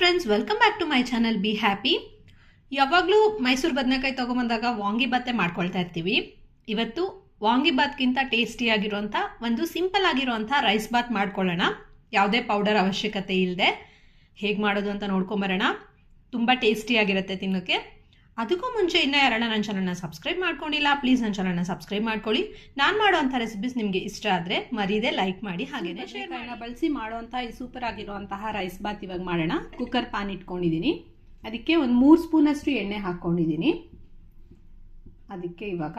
Friends welcome back to my channel be happy ಯಾವಾಗಲೂ ಮೈಸೂರು ಬದನೆಕಾಯಿ ತೊಗೊಂಬಂದಾಗ ವಾಂಗಿಬಾತೆ ಮಾಡ್ಕೊಳ್ತಾ ಇರ್ತೀವಿ. ಇವತ್ತು ವಾಂಗಿಬಾತ್ಗಿಂತ ಟೇಸ್ಟಿಯಾಗಿರುವಂಥ ಒಂದು ಸಿಂಪಲ್ ಆಗಿರುವಂಥ ರೈಸ್ ಬಾತ್ ಮಾಡ್ಕೊಳ್ಳೋಣ. ಯಾವುದೇ ಪೌಡರ್ ಅವಶ್ಯಕತೆ ಇಲ್ಲದೆ ಹೇಗೆ ಮಾಡೋದು ಅಂತ ನೋಡ್ಕೊಂಬರೋಣ. ತುಂಬ ಟೇಸ್ಟಿಯಾಗಿರುತ್ತೆ ತಿನ್ನೋಕ್ಕೆ ಅದಕ್ಕೂ ಮುಂಚೆ ಇನ್ನೂ ಯಾರನ್ನ ನನ್ನ ಚಾನಲ್ನ ಸಬ್ಸ್ಕ್ರೈಬ್ ಮಾಡ್ಕೊಂಡಿಲ್ಲ ಪ್ಲೀಸ್ ನನ್ನ ಚಾನಲ್ನ ಸಬ್ಸ್ಕ್ರೈಬ್ ಮಾಡ್ಕೊಳ್ಳಿ. ನಾನು ಮಾಡುವಂಥ ರೆಸಿಪೀಸ್ ನಿಮಗೆ ಇಷ್ಟ ಆದರೆ ಮರೀದೆ ಲೈಕ್ ಮಾಡಿ ಹಾಗೆಯೇ ಶೇರ್ ಬಳಸಿ ಮಾಡುವಂಥ ಈ ಸೂಪರ್ ಆಗಿರುವಂತಹ ರೈಸ್ ಬಾತ್ ಇವಾಗ ಮಾಡೋಣ. ಕುಕ್ಕರ್ ಪಾನ್ ಇಟ್ಕೊಂಡಿದ್ದೀನಿ. ಅದಕ್ಕೆ ಒಂದು ಮೂರು ಸ್ಪೂನಷ್ಟು ಎಣ್ಣೆ ಹಾಕ್ಕೊಂಡಿದ್ದೀನಿ. ಅದಕ್ಕೆ ಇವಾಗ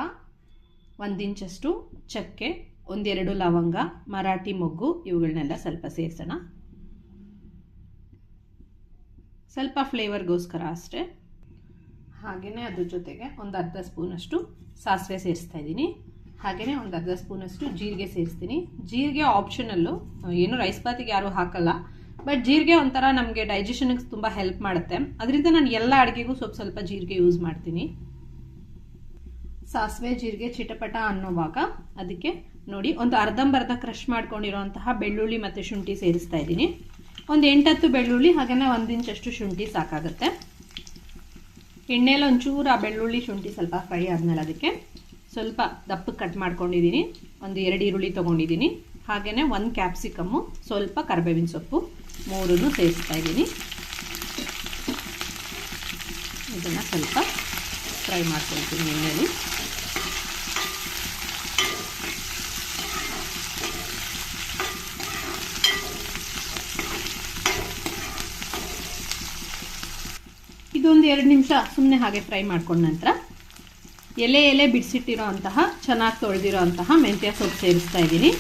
ಒಂದು ಇಂಚಷ್ಟು ಚಕ್ಕೆ ಒಂದೆರಡು ಲವಂಗ ಮರಾಠಿ ಮೊಗ್ಗು ಇವುಗಳನ್ನೆಲ್ಲ ಸ್ವಲ್ಪ ಸೇರಿಸೋಣ. ಸ್ವಲ್ಪ ಫ್ಲೇವರ್ಗೋಸ್ಕರ ಅಷ್ಟೇ. ಹಾಗೆಯೇ ಅದ್ರ ಜೊತೆಗೆ ಒಂದು ಅರ್ಧ ಸ್ಪೂನಷ್ಟು ಸಾಸಿವೆ ಸೇರಿಸ್ತಾ ಇದ್ದೀನಿ. ಹಾಗೆಯೇ ಒಂದು ಅರ್ಧ ಸ್ಪೂನಷ್ಟು ಜೀರಿಗೆ ಸೇರಿಸ್ತೀನಿ. ಜೀರಿಗೆ ಆಪ್ಷನಲ್ಲು ಏನು ರೈಸ್ ಬಾತಿಗೆ ಯಾರೂ ಹಾಕಲ್ಲ. ಬಟ್ ಜೀರಿಗೆ ಒಂಥರ ನಮಗೆ ಡೈಜೆಷನ್ಗೆ ತುಂಬ ಹೆಲ್ಪ್ ಮಾಡುತ್ತೆ. ಅದರಿಂದ ನಾನು ಎಲ್ಲ ಅಡುಗೆಗೂ ಸ್ವಲ್ಪ ಸ್ವಲ್ಪ ಜೀರಿಗೆ ಯೂಸ್ ಮಾಡ್ತೀನಿ. ಸಾಸಿವೆ, ಜೀರಿಗೆ ಚಿಟಪಟ ಅನ್ನೋವಾಗ ಅದಕ್ಕೆ ನೋಡಿ ಒಂದು ಅರ್ಧಂಬರ್ಧ ಕ್ರಷ್ ಮಾಡ್ಕೊಂಡಿರೋಂತಹ ಬೆಳ್ಳುಳ್ಳಿ ಮತ್ತು ಶುಂಠಿ ಸೇರಿಸ್ತಾ ಇದ್ದೀನಿ. ಒಂದು ಎಂಟತ್ತು ಬೆಳ್ಳುಳ್ಳಿ ಹಾಗೆಯೇ ಒಂದು ಇಂಚಷ್ಟು ಶುಂಠಿ ಸಾಕಾಗುತ್ತೆ. ಎಣ್ಣೆಲಿ ಒಂಚೂರು ಆ ಬೆಳ್ಳುಳ್ಳಿ ಶುಂಠಿ ಸ್ವಲ್ಪ ಫ್ರೈ ಆದಮೇಲೆ ಅದಕ್ಕೆ ಸ್ವಲ್ಪ ದಪ್ಪಕ್ಕೆ ಕಟ್ ಮಾಡ್ಕೊಂಡಿದ್ದೀನಿ. ಒಂದು ಎರಡು ಈರುಳ್ಳಿ ತೊಗೊಂಡಿದ್ದೀನಿ. ಹಾಗೆಯೇ ಒಂದು ಕ್ಯಾಪ್ಸಿಕಮ್ಮು ಸ್ವಲ್ಪ ಕರಿಬೇವಿನ ಸೊಪ್ಪು, ಮೂರನ್ನು ಸೇರಿಸ್ತಾ ಇದ್ದೀನಿ. ಇದನ್ನು ಸ್ವಲ್ಪ ಫ್ರೈ ಮಾಡ್ಕೊಳ್ತೀನಿ ಎಣ್ಣೆಲಿ. ಇದೊಂದು ಎರಡು ನಿಮಿಷ ಸುಮ್ಮನೆ ಹಾಗೆ ಫ್ರೈ ಮಾಡ್ಕೊಂಡ ನಂತರ ಎಲೆ ಎಲೆ ಬಿಡಿಸಿಟ್ಟಿರೋ ಅಂತಹ, ಚೆನ್ನಾಗಿ ತೊಳೆದಿರೋ ಅಂತಹ ಮೆಂತ್ಯ ಸೊಪ್ಪು ಸೇರಿಸ್ತಾ ಇದ್ದೀನಿ.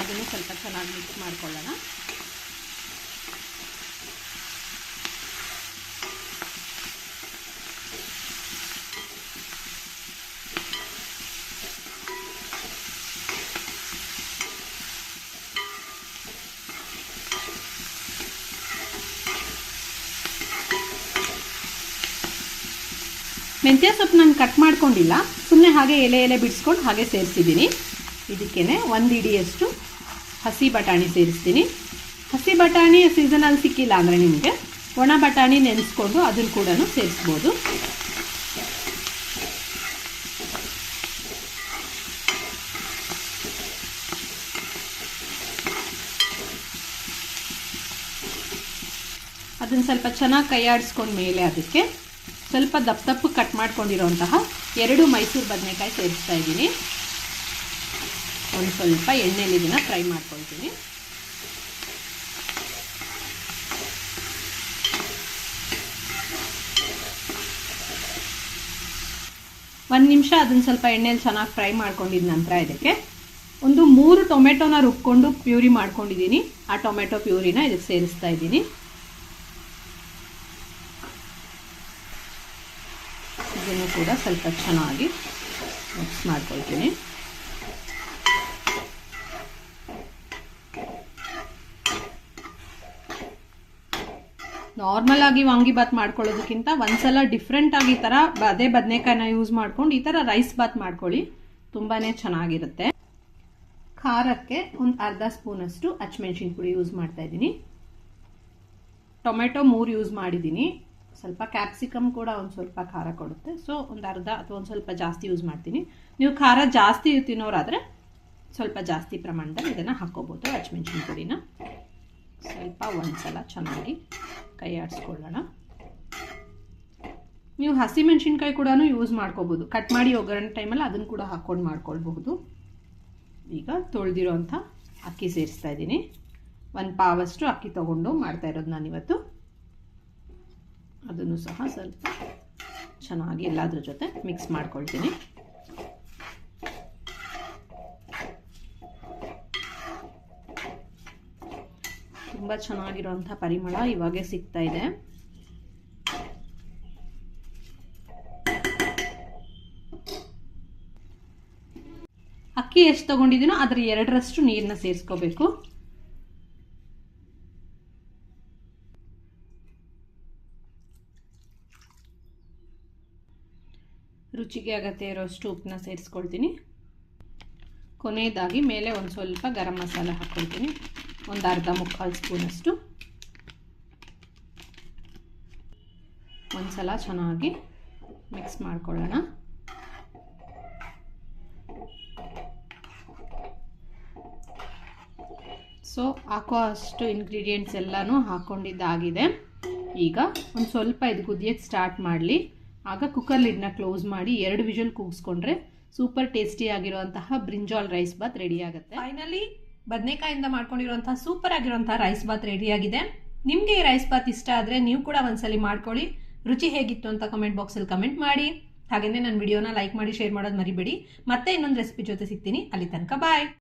ಅದನ್ನು ಸ್ವಲ್ಪ ಚೆನ್ನಾಗಿ ಮಿಕ್ಸ್ ಮಾಡ್ಕೊಳ್ಳೋಣ. ಮೆಂತ್ಯ ಸೊಪ್ಪು ನಾನು ಕಟ್ ಮಾಡ್ಕೊಂಡಿಲ್ಲ. ಸುಮ್ಮನೆ ಹಾಗೆ ಎಲೆ ಎಲೆ ಬಿಡಿಸ್ಕೊಂಡು ಹಾಗೆ ಸೇರಿಸಿದ್ದೀನಿ. ಇದಕ್ಕೇ ಒಂದು ಇಡಿಯಷ್ಟು ಹಸಿ ಬಟಾಣಿ ಸೇರಿಸ್ತೀನಿ. ಹಸಿ ಬಟಾಣಿ ಸೀಸನಲ್ಲಿ ಸಿಕ್ಕಿಲ್ಲ ಅಂದರೆ ನಿಮಗೆ ಒಣ ಬಟಾಣಿ ನೆನೆಸ್ಕೊಂಡು ಅದನ್ನು ಕೂಡ ಸೇರಿಸ್ಬೋದು. ಅದನ್ನು ಸ್ವಲ್ಪ ಚೆನ್ನಾಗಿ ಕೈಯಾಡಿಸ್ಕೊಂಡ ಮೇಲೆ ಅದಕ್ಕೆ ಸ್ವಲ್ಪ ದಪ್ಪ ದಪ್ಪ ಕಟ್ ಮಾಡ್ಕೊಂಡಿರೋಂತಹ ಎರಡು ಮೈಸೂರು ಬದನೆಕಾಯಿ ಸೇರಿಸ್ತಾ ಇದ್ದೀನಿ. ಒಂದು ಸ್ವಲ್ಪ ಎಣ್ಣೆಯಲ್ಲಿ ಇದನ್ನು ಫ್ರೈ ಮಾಡ್ಕೊಳ್ತೀನಿ. ಒಂದು ನಿಮಿಷ ಅದನ್ನು ಸ್ವಲ್ಪ ಎಣ್ಣೆಯಲ್ಲಿ ಚೆನ್ನಾಗಿ ಫ್ರೈ ಮಾಡ್ಕೊಂಡಿದ ನಂತರ ಇದಕ್ಕೆ ಒಂದು ಮೂರು ಟೊಮೆಟೊನ ರುಬ್ಕೊಂಡು ಪ್ಯೂರಿ ಮಾಡ್ಕೊಂಡಿದ್ದೀನಿ. ಆ ಟೊಮೆಟೊ ಪ್ಯೂರಿನ ಇದಕ್ಕೆ ಸೇರಿಸ್ತಾ ಇದ್ದೀನಿ ಇದನ್ನು ಕೂಡ ಸ್ವಲ್ಪ ಚೆನ್ನಾಗಿ ಮಿಕ್ಸ್ ಮಾಡ್ಕೊಳ್ತೀನಿ. ನಾರ್ಮಲ್ ಆಗಿ ವಾಂಗಿಬಾತ್ ಮಾಡ್ಕೊಳ್ಳೋದಕ್ಕಿಂತ ಒಂದ್ಸಲ ಡಿಫ್ರೆಂಟ್ ಆಗಿ ಈ ಥರ ಅದೇ ಬದನೆಕಾಯಿನ ಯೂಸ್ ಮಾಡ್ಕೊಂಡು ಈ ಥರ ರೈಸ್ ಬಾತ್ ಮಾಡ್ಕೊಳ್ಳಿ. ತುಂಬಾ ಚೆನ್ನಾಗಿರುತ್ತೆ. ಖಾರಕ್ಕೆ ಒಂದು ಅರ್ಧ ಸ್ಪೂನಷ್ಟು ಅಚ್ಚಮೆಣ್ಸಿನ ಪುಡಿ ಯೂಸ್ ಮಾಡ್ತಾ ಇದ್ದೀನಿ. ಟೊಮೆಟೊ ಮೂರು ಯೂಸ್ ಮಾಡಿದ್ದೀನಿ. ಸ್ವಲ್ಪ ಕ್ಯಾಪ್ಸಿಕಮ್ ಕೂಡ ಒಂದು ಸ್ವಲ್ಪ ಖಾರ ಕೊಡುತ್ತೆ. ಸೊ ಒಂದು ಅರ್ಧ ಅಥವಾ ಒಂದು ಸ್ವಲ್ಪ ಜಾಸ್ತಿ ಯೂಸ್ ಮಾಡ್ತೀನಿ. ನೀವು ಖಾರ ಜಾಸ್ತಿ ತಿನ್ನೋರಾದರೆ ಸ್ವಲ್ಪ ಜಾಸ್ತಿ ಪ್ರಮಾಣದಲ್ಲಿ ಇದನ್ನು ಹಾಕೋಬೋದು. ಹಚ್ಮೆಣ್ಸಿನ ಪುಡಿನ. ಸ್ವಲ್ಪ ಒಂದ್ಸಲ ಚೆನ್ನಾಗಿ ಕೈ ಆಡಿಸ್ಕೊಳ್ಳೋಣ. ನೀವು ಹಸಿಮೆಣ್ಸಿನ್ಕಾಯಿ ಕೂಡ ಯೂಸ್ ಮಾಡ್ಕೋಬೋದು. ಕಟ್ ಮಾಡಿ ಒಗ್ಗರಣೆ ಟೈಮಲ್ಲಿ ಅದನ್ನು ಕೂಡ ಹಾಕ್ಕೊಂಡು ಮಾಡ್ಕೊಳ್ಬಹುದು. ಈಗ ತೊಳೆದಿರೋಂಥ ಅಕ್ಕಿ ಸೇರಿಸ್ತಾ ಇದ್ದೀನಿ. ಒಂದು ಪಾವಷ್ಟು ಅಕ್ಕಿ ತೊಗೊಂಡು ಮಾಡ್ತಾ ಇರೋದು ನಾನಿವತ್ತು. ಅದನ್ನು ಸಹ ಸ್ವಲ್ಪ ಚೆನ್ನಾಗಿ ಎಲ್ಲದರ ಜೊತೆ ಮಿಕ್ಸ್ ಮಾಡ್ಕೊಳ್ತೀನಿ. ತುಂಬ ಚೆನ್ನಾಗಿರುವಂಥ ಪರಿಮಳ ಇವಾಗೆ ಸಿಗ್ತಾ ಇದೆ. ಅಕ್ಕಿ ಎಷ್ಟು ತಗೊಂಡಿದ್ದೀನೋ ಅದರ ಎರಡರಷ್ಟು ನೀರನ್ನ ಸೇರಿಸ್ಕೋಬೇಕು. ರುಚಿಗೆ ಅಗತ್ಯ ಇರೋಷ್ಟು ಉಪ್ಪನ್ನ ಸೇರಿಸ್ಕೊಳ್ತೀನಿ. ಕೊನೆಯದಾಗಿ ಮೇಲೆ ಒಂದು ಸ್ವಲ್ಪ ಗರಂ ಮಸಾಲೆ ಹಾಕ್ಕೊಳ್ತೀನಿ. ಒಂದು ಅರ್ಧ ಮುಕ್ಕಾಲು ಸ್ಪೂನಷ್ಟು. ಒಂದು ಸಲ ಚೆನ್ನಾಗಿ ಮಿಕ್ಸ್ ಮಾಡ್ಕೊಳ್ಳೋಣ. ಸೊ, ಹಾಕೋ ಅಷ್ಟು ಇಂಗ್ರೀಡಿಯೆಂಟ್ಸ್ ಎಲ್ಲನೂ ಹಾಕ್ಕೊಂಡಿದ್ದಾಗಿದೆ. ಈಗ ಒಂದು ಸ್ವಲ್ಪ ಇದು ಕುದಿಯೋಕ್ಕೆ ಸ್ಟಾರ್ಟ್ ಮಾಡಲಿ. ಆಗ ಕುಕ್ಕರ್ ಲಿಡ್ನ ಕ್ಲೋಸ್ ಮಾಡಿ ಎರಡು ವಿಷಲ್ ಕೂಗಿಸ್ಕೊಂಡ್ರೆ ಸೂಪರ್ ಟೇಸ್ಟಿ ಆಗಿರುವಂತಹ ಬ್ರಿಂಜಾಲ್ ರೈಸ್ ಬಾತ್ ರೆಡಿ ಆಗುತ್ತೆ. ಫೈನಲಿ ಬದನೆಕಾಯಿಂದ ಮಾಡ್ಕೊಂಡಿರುವಂತಹ ಸೂಪರ್ ಆಗಿರುವಂತಹ ರೈಸ್ ಬಾತ್ ರೆಡಿ ಆಗಿದೆ. ನಿಮಗೆ ಈ ರೈಸ್ ಬಾತ್ ಇಷ್ಟ ಆದರೆ ನೀವು ಕೂಡ ಒಂದ್ಸಲಿ ಮಾಡ್ಕೊಳ್ಳಿ. ರುಚಿ ಹೇಗಿತ್ತು ಅಂತ ಕಮೆಂಟ್ ಬಾಕ್ಸಲ್ಲಿ ಕಮೆಂಟ್ ಮಾಡಿ. ಹಾಗೇನೇ ನನ್ನ ವಿಡಿಯೋನ ಲೈಕ್ ಮಾಡಿ ಶೇರ್ ಮಾಡೋದು ಮರಿಬೇಡಿ. ಮತ್ತೆ ಇನ್ನೊಂದು ರೆಸಿಪಿ ಜೊತೆ ಸಿಗ್ತೀನಿ. ಅಲ್ಲಿ ತನಕ ಬಾಯ್